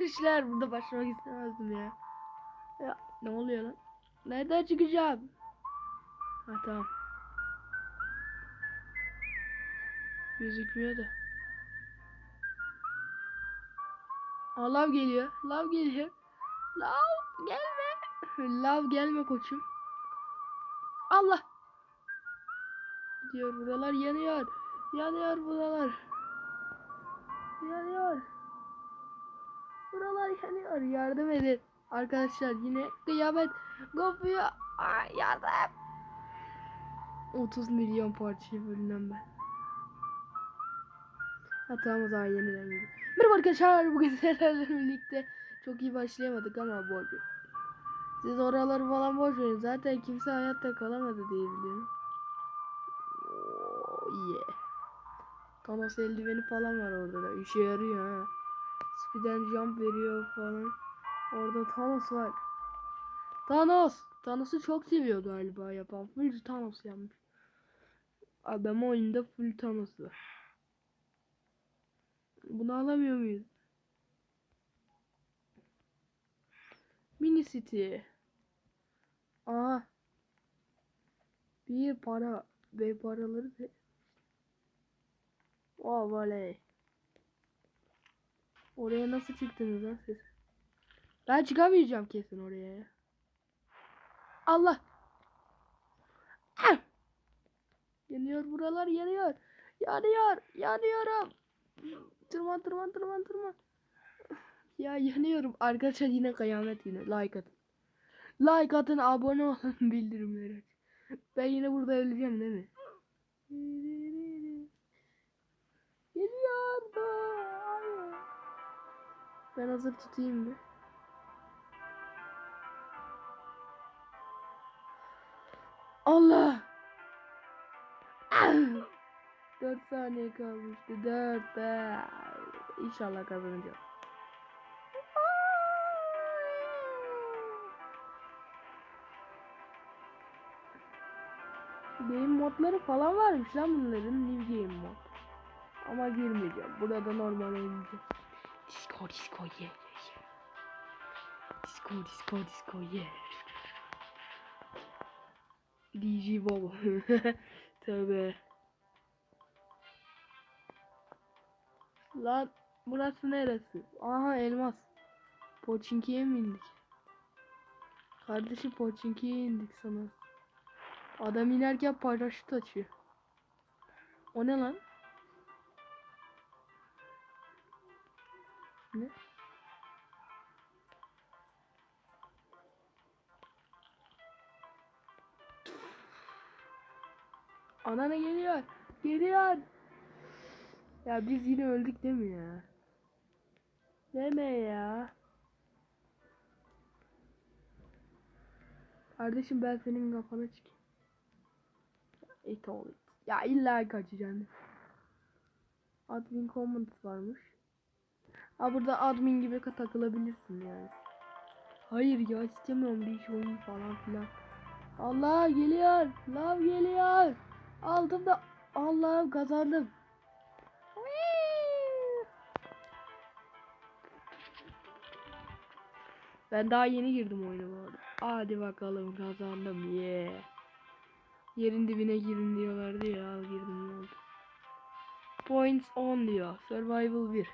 İşler burada başlamak istemezdim ya. Ya ne oluyor lan? Nereden çıkacağım? Ha tamam. Gözükmüyor da. Aa, lav geliyor. Lav geliyor. Lav gelme. Lav gelme koçum. Allah. Diyor buralar yanıyor. Yanıyor buralar. Yanıyor. Buralar yanıyor. Yardım edin. Arkadaşlar yine kıyamet kopuyor. Ay, yardım. 30 milyon parçaya bölünen ben. Ha tamam o zaman yeniden gidelim. Merhaba arkadaşlar bugün sizlerle birlikte çok iyi başlayamadık ama boş. Siz oraları falan boş verin. Zaten kimse hayatta kalamadı diye biliyorum. Oh yeah. Thanos eldiveni falan var orada da. İşe yarıyor ha. Speed and jump veriyor falan. Orada Thanos var. Thanos! Thanos'u çok seviyor galiba yapan. Full Thanos yapmış. Adam oyunda full Thanos var. Bunu alamıyor muyuz? Mini City. Aha. Bir para ve paraları da Oh voley. Oraya nasıl çıktınız lan siz? Ben çıkamayacağım kesin oraya. ya. Allah. Ah! Yanıyor buralar yanıyor. Yanıyor. Yanıyorum. Tırman tırman tırman tırman. Ya yanıyorum. Arkadaşlar yine kıyamet yine. Like atın. Like atın abone olun bildirimleri. Ben yine burada öleceğim değil mi? Geliyor. Ben hazır tutayım bir. Allah. Ah! 4 saniye kalmıştı. 4 be. İnşallah kazanacağım. Game modları falan varmış lan bunların new game mod. Ama girmeyeceğim. Burada normal oynayacağım. Disco disco yeah. Disco disco disco yeah. DJ Bobo. Tövbe. Lan burası neresi? Aha elmas. Poçinki'ye mi indik? Kardeşim Poçinki'ye indik sana. Adam inerken paraşüt açıyor. O ne lan? Ne? Ana ne geliyor? Geliyor. Ya biz yine öldük değil mi ya? Deme ya. Kardeşim ben senin kafana çıkayım. It all it. Ya illa kaçacaksın. Admin comment varmış. Ha burada admin gibi takılabilirsin yani. Hayır ya istemiyorum bir iş oyun falan filan. Allah geliyor. Lav geliyor. Aldım da Allah'ım kazandım. Ben daha yeni girdim oyuna bu arada. Hadi bakalım kazandım. Yeah. Yerin dibine girin diyorlardı ya. Girdim ne oldu. Points 10 diyor. Survival 1.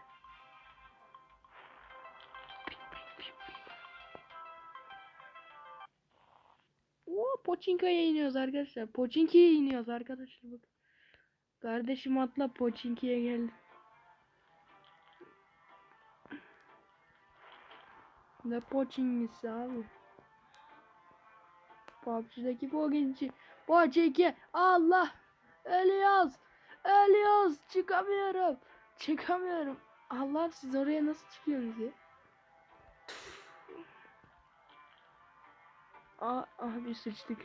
Oo, Pochinki'ye iniyoruz arkadaşlar. Pochinki'ye iniyoruz arkadaşlar bak. Kardeşim atla Pochinki'ye geldi. Ne Pochinki'si abi? PUBG'deki Pochinki. Pochinki. Allah. Ölüyoruz. Ölüyoruz. Çıkamıyorum. Çıkamıyorum. Allah siz oraya nasıl çıkıyorsunuz ya? Aa, abi sıçtık.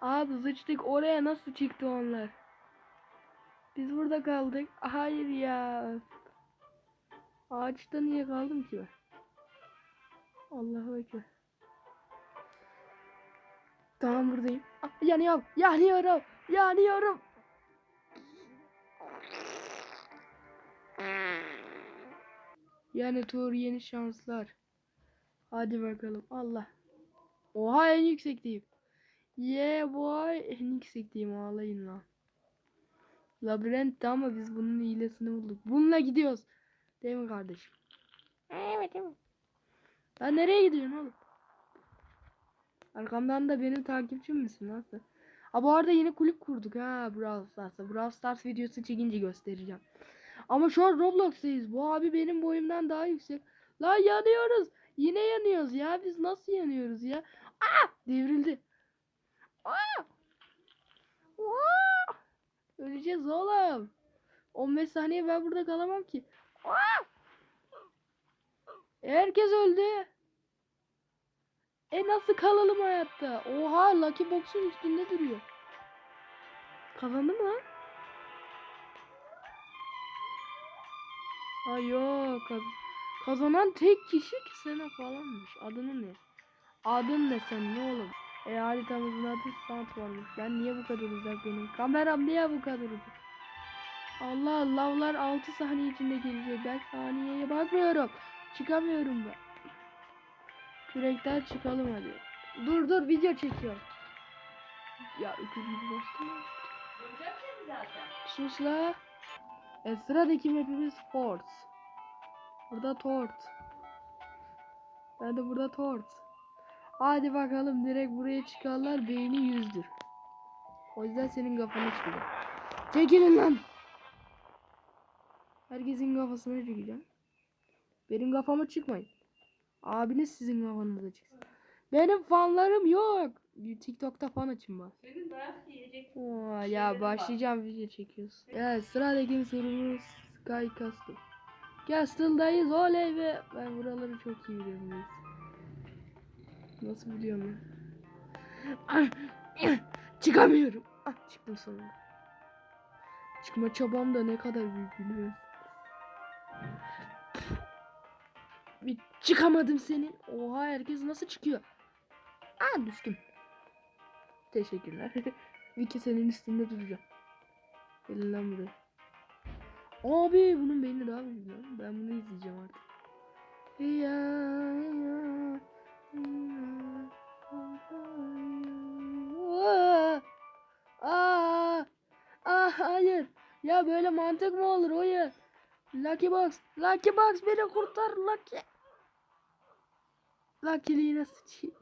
Abi sıçtık. Oraya nasıl çıktı onlar? Biz burada kaldık. Hayır ya. Ağaçta niye kaldım ki ben? Allahu Ekber. Tamam buradayım. Ah, yanıyorum. Yanıyorum. Yanıyorum. Yeni tur yeni şanslar. Hadi bakalım. Allah. Oha en yüksekteyim. Yeah boy. En yüksekteyim ağlayın lan. Labirentte ama biz bunun hilesini bulduk. Bununla gidiyoruz. Değil mi kardeşim? Evet evet. Lan nereye gidiyorsun oğlum? Arkamdan da benim takipçim misin sen? Ha bu arada yeni kulüp kurduk ha Brawl Stars'ta. Brawl Stars videosu çekince göstereceğim. Ama şu an Roblox'tayız. Bu abi benim boyumdan daha yüksek. Lan yanıyoruz. Yine yanıyoruz ya. Biz nasıl yanıyoruz ya? Aa! Devrildi. Aa! Aa! Öleceğiz oğlum. 15 saniye ben burada kalamam ki. Aa! Herkes öldü. E nasıl kalalım hayatta? Oha Lucky Box'un üstünde duruyor. Kazandı mı lan? Ay yok. kaz- Kazanan tek kişi ki sene falanmış. Adını ne? Adın ne sen ne oğlum? E haritamızın adı Sant varmış. Ben niye bu kadar uzak benim? Kameram niye bu kadar uzak? Allah lavlar 6 saniye içinde gelecek. Ben saniyeye bakmıyorum. Çıkamıyorum ben. Kürekten çıkalım hadi. Dur dur video çekiyorum. Ya öküz gibi bastım. la. E, sıradaki mapimiz Fort. Burada Tort. Ben de burada Tort. Hadi bakalım direkt buraya çıkarlar beyni yüzdür. O yüzden senin kafana çıkacak. Çekilin lan. Herkesin kafasına çıkacağım. Benim kafama çıkmayın. Abiniz sizin kafanıza çıksın. Benim fanlarım yok. TikTok'ta fan açın bak. Senin dayak yiyecek. Oo, ya başlayacağım video çekiyoruz. Evet sıradaki sorumuz Sky Castle. Castle'dayız oley ve ben buraları çok iyi biliyorum. Nasıl biliyorum ya? Çıkamıyorum. Ah çıktım sonunda. Çıkma çabam da ne kadar büyük biliyorsun. Bir çıkamadım senin. Oha herkes nasıl çıkıyor? Aa düştüm. Teşekkürler. Vicky senin üstünde duracağım. Gelin lan buraya. Abi bunun beyni daha büyük. Böyle mantık mı olur hayır. Lucky Box. Lucky Box beni kurtar Lucky. Lucky'liğine sıçayım.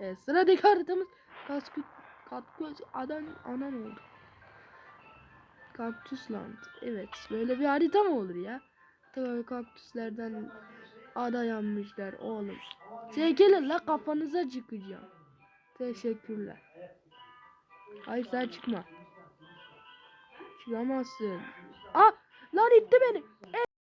Evet, sıradaki haritamız kaskü katkö adan ana oldu? Kaktüs Land. Evet, böyle bir harita mı olur ya? Tabii kaktüslerden ada yanmışlar oğlum. Çekilin la kafanıza çıkacağım. Teşekkürler. Hayır sen çıkma. Çıkamazsın. Ah lan itti beni.